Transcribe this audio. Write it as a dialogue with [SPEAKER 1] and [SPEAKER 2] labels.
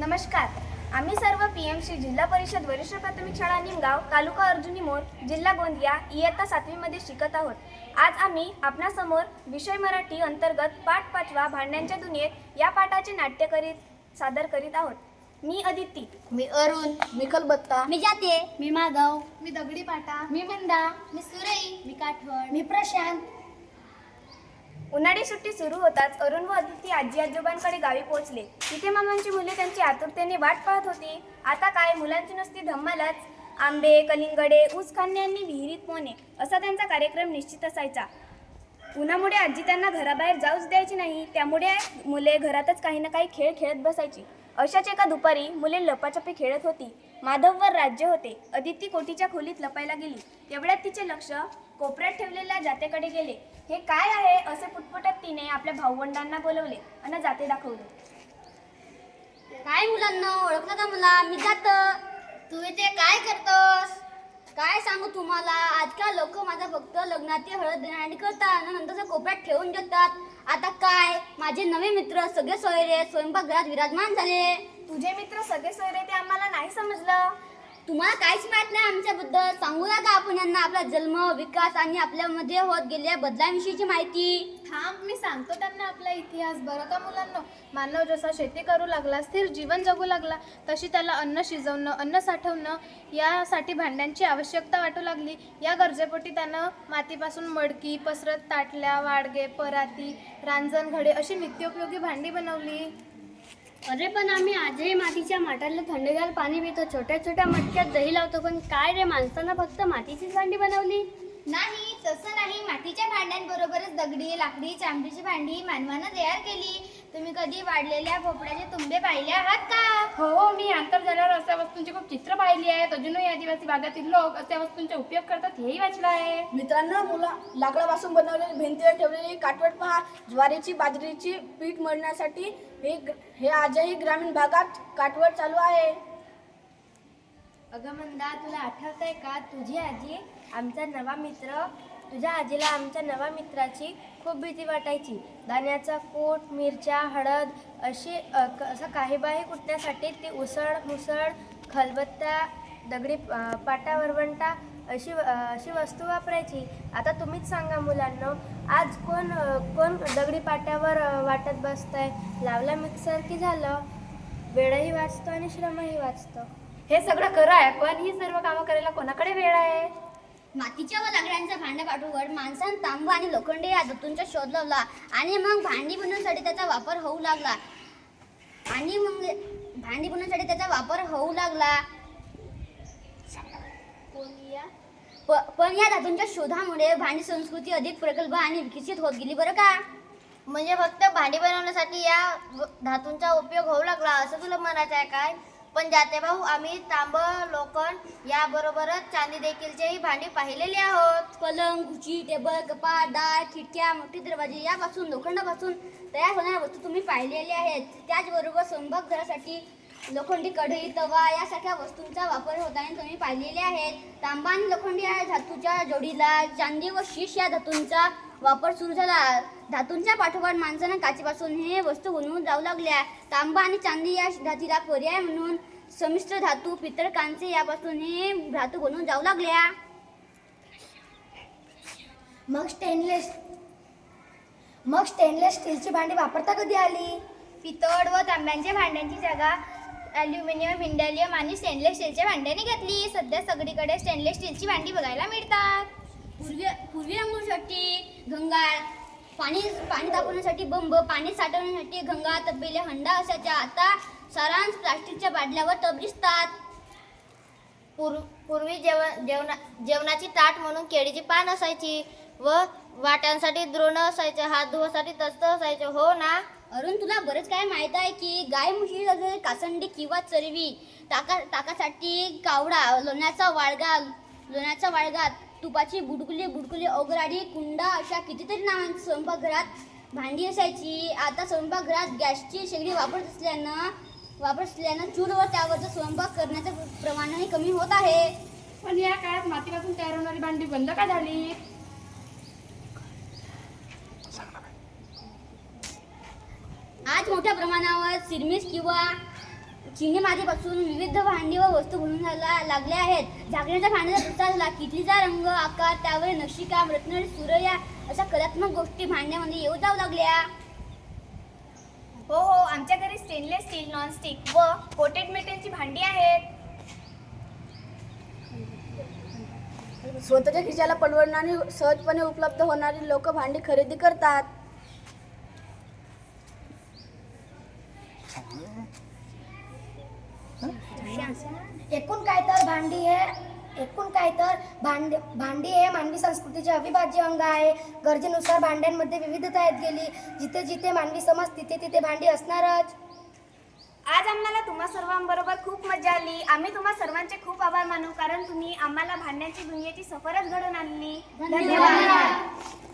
[SPEAKER 1] नमस्कार. आम्ही सर्व पी एम सी जिल्हा परिषद वरिष्ठ प्राथमिक शाळा निमगाव तालुका अर्जुनी मोड जिल्हा गोंदिया इयत्ता सातवीमध्ये शिकत आहोत. आज आम्ही आपणासमोर विषय मराठी अंतर्गत पाठ पाचवा भांड्यांच्या दुनियेत या पाठाचे नाट्य करीत सादर करीत आहोत. मी अदिती.
[SPEAKER 2] मी अरुण. मी कलबत्ता.
[SPEAKER 3] मी जाते. मी माधव.
[SPEAKER 2] मी दगडी पाटा.
[SPEAKER 3] मी मंदा
[SPEAKER 2] मी सुरई.
[SPEAKER 3] मी काठवड.
[SPEAKER 2] मी प्रशांत.
[SPEAKER 1] उन्हाळी सुट्टी सुरू होताच अरुण व अदिती आजी आजोबांकडे गावी पोहोचले. तिथे मामांची मुले त्यांची आतुरतेने वाट पाहत होती. आता काय? मुलांची नसती धम्मालाच. आंबे कलिंगडे ऊस खाणे आणि विहिरीत पोहणे असा त्यांचा कार्यक्रम निश्चित असायचा. उन्हामुळे आजी त्यांना घराबाहेर जाऊच द्यायची नाही. त्यामुळे मुले घरातच काही ना काही खेळ खेळत बसायची. अशाच एका दुपारी मुले लपाछपी खेळत होती. माधववर राज्य होते. अदिती कोटीच्या खोलीत लपायला गेली. तेवढ्यात तिचे लक्ष कोपऱ्यात ठेवलेल्या जातेकडे गेले. हे काय आहे? असे पुटपुटत तिने आपल्या भाऊवंडांना बोलवले आणि जाते दाखवले.
[SPEAKER 3] काय मुलांना ओळखलं का मला? मी जात.
[SPEAKER 2] तू इथे काय करतोस?
[SPEAKER 3] काय सांगू तुम्हाला? आजकाल लोक माझा फक्त लग्नाची हळद देण्यासाठी करतात आणि नंतर कोपऱ्यात ठेवून देतात. आता काय? माझे नवे मित्र सगळे सोयरे स्वयंपाकघरात विराजमान झाले.
[SPEAKER 1] तुझे मित्र सगळे सोयरे ते आम्हाला नाही समजलं.
[SPEAKER 3] तुम्हाला काहीच माहीत नाही आमच्याबद्दल. सांगूया का आपण यांना. आपला जन्म विकास आणि आपल्यामध्ये होत गेलेल्या बदलांविषयीची माहिती.
[SPEAKER 2] थांब मी सांगतो त्यांना आपला इतिहास. बरं का मुलांना? मानव जसा शेती करू लागला स्थिर जीवन जगू लागला तशी त्याला अन्न शिजवणं अन्न साठवणं यासाठी भांड्यांची आवश्यकता वाटू लागली. या गरजेपोटी त्यानं मातीपासून मडकी पसरत ताटल्या वाडगे पराती रांजण घडे अशी नित्योपयोगी भांडी बनवली.
[SPEAKER 3] अरे पण आम्ही आजही मातीच्या माठातलं थंडगार पाणी पितो. छोट्या छोट्या मटक्यात दही लावतो. पण काय रे माणसानं फक्त मातीचीच भांडी बनवली?
[SPEAKER 2] नाही तसं नाही. मातीच्या भांड्यांबरोबरच दगडी लाकडी चांबडीची भांडी मानवानं तयार केली. तुम्ही कधी वाढलेल्या भोपळ्याचे तुंबे पाहिले आहात का?
[SPEAKER 4] हो मी आंतरजालावर अशा वस्तूंची खूप चित्र पाहिली आहेत. अजूनही आदिवासी भागातील लोक अशा वस्तूंचा उपयोग करतात हेही वाचलं आहे.
[SPEAKER 5] मित्रांनो मुला लाकडापासून बनवलेली भिंतीवर ठेवलेली काटवट पहा. ज्वारीची बाजरीची पीठ मळण्यासाठी हे हे आजही ग्रामीण भागात काटवट चालू आहे.
[SPEAKER 1] अगं मंदा तुला आठवत आहे का? तुझी आजी आमचा नवा मित्र तुझ्या आजीला आमच्या नवा मित्राची खूप भीती वाटायची. दाण्याचा कूट मिरच्या हळद अशी क- असं काही बाही कुटण्यासाठी ती उसळ मुसळ खलबत्ता दगडी पाटा वरवंटा अशी अशी वस्तू वापरायची. आता तुम्हीच सांगा मुलांना आज कोण कोण दगडी पाट्यावर वाटत बसतंय? लावला मिक्सर की झालं? वेळही वाचतो आणि श्रमही वाचतो.
[SPEAKER 4] हे सगळं खरं आहे पण ही सर्व कामं करायला कोणाकडे वेळ आहे?
[SPEAKER 3] मातीच्या व लाकडांच्या भांड्या पाठोवर माणसानं तांबा आणि लोखंड या धातूंचा शोध लावला आणि मग भांडी बनवण्यासाठी त्याचा वापर होऊ लागला. आणि मग भांडी बनवण्यासाठी त्याचा वापर होऊ लागला. प- पण या धातूंच्या शोधामुळे भांडी संस्कृती अधिक प्रगल्भ आणि विकसित होत गेली बरं का?
[SPEAKER 2] म्हणजे फक्त भांडी बनवण्यासाठी या धातूंचा उपयोग होऊ लागला असं तुला म्हणायचं आहे काय? पण जाते भाऊ आम्ही तांब लोखंड याबरोबरच चांदी देखीलचेही भांडी पाहिलेली आहोत.
[SPEAKER 3] पलंग खुर्ची टेबल कपाट दार खिडक्या मोठी दरवाजे यापासून लोखंडापासून तयार होणाऱ्या वस्तू तुम्ही पाहिलेल्या आहेत. त्याचबरोबर स्वयंपाकघरासाठी लोखंडी कढई तवा यासारख्या वस्तूंचा वापर होताना तुम्ही पाहिलेले आहेत. तांबा आणि लोखंडी या धातूच्या जोडीला चांदी व शीश या धातूंचा वापर सुरू झाला. धातूंच्या पाठोपाठ माणसानं काचेपासून हे वस्तू बनवून जाऊ लागल्या. तांबा आणि चांदी या धातीला पर्याय म्हणून संमिश्र धातू पितळ कांसे यापासून हे धातू बनवून जाऊ लागल्या.
[SPEAKER 2] मग स्टेनलेस मग स्टेनलेस स्टीलची भांडी वापरता कधी आली? पितळ व तांब्यांच्या भांड्यांची जागा ॲल्युमिनियम इंडॅलियम आणि स्टेनलेस स्टीलच्या भांड्याने घेतली. सध्या सगळीकडे स्टेनलेस स्टीलची भांडी बघायला मिळतात.
[SPEAKER 3] पूर्वी पूर्वी अंघोळीसाठी गंगाळ पाणी पाणी तापवण्यासाठी बंब पाणी साठवण्यासाठी गंगा तब्बेले हंडा असायच्या. आता सारांश प्लास्टिकच्या बाटल्यावर टब दिसतात.
[SPEAKER 2] पूर्व पूर्वी जेवण जेवणा जेवणाची ताट म्हणून केळीची पान असायची व वाट्यांसाठी द्रोण असायचे. हात धुवासाठी तस्त असायचे. हो ना?
[SPEAKER 3] अरुण तुला बरंच काय माहीत आहे की गाय म्हशी कासंडी किंवा चरवी ताका ताकासाठी कावडा लोण्याचा वाळगा लोण्याचा वाळगा तुपाची बुडकुली बुडकुली ओगराडी कुंडा अशा कितीतरी नावांची स्वयंपाकघरात भांडी असायची. आता स्वयंपाकघरात गॅसची शेगडी वापरत असल्यानं वापरत असल्यानं चूलवर त्यावरचं स्वयंपाक करण्याचं प्रमाणही कमी होत आहे.
[SPEAKER 4] पण या काळात मातीपासून तयार होणारी भांडी बंद का झाली?
[SPEAKER 3] आज मोठ्या प्रमाणावर सिरमिस किंवा चिनी मातीपासून विविध भांडी व वस्तू बनवून लागला- लागल्या आहेत. झाकण्याच्या भांड्याचा प्रसार झाला किटलीचा रंग आकार त्यावर नक्षीकाम रत्न सुरया अशा कलात्मक गोष्टी भांड्यामध्ये येऊ जाऊ लागल्या.
[SPEAKER 1] हो हो आमच्या घरी स्टेनलेस स्टील नॉनस्टिक व कोटेड मेटलची भांडी आहेत.
[SPEAKER 5] स्वतःच्या खिशाला परवडणारी सहजपणे उपलब्ध होणारी लोक भांडी खरेदी करतात.
[SPEAKER 6] एकूण काय तर भांडी हे एकूण काय तर भांड भांडी हे मानवी संस्कृतीचे अविभाज्य अंग आहे. गरजेनुसार भांड्यांमध्ये विविधता येत गेली. जिथे जिथे मानवी समाज तिथे तिथे भांडी असणारच.
[SPEAKER 1] आज आम्हाला तुम्हा सर्वांबरोबर खूप मजा आली. आम्ही तुम्हा सर्वांचे खूप आभार मानू कारण तुम्ही आम्हाला भांड्यांची दुनियेची सफरच घडवून आणली.
[SPEAKER 3] धन्यवाद.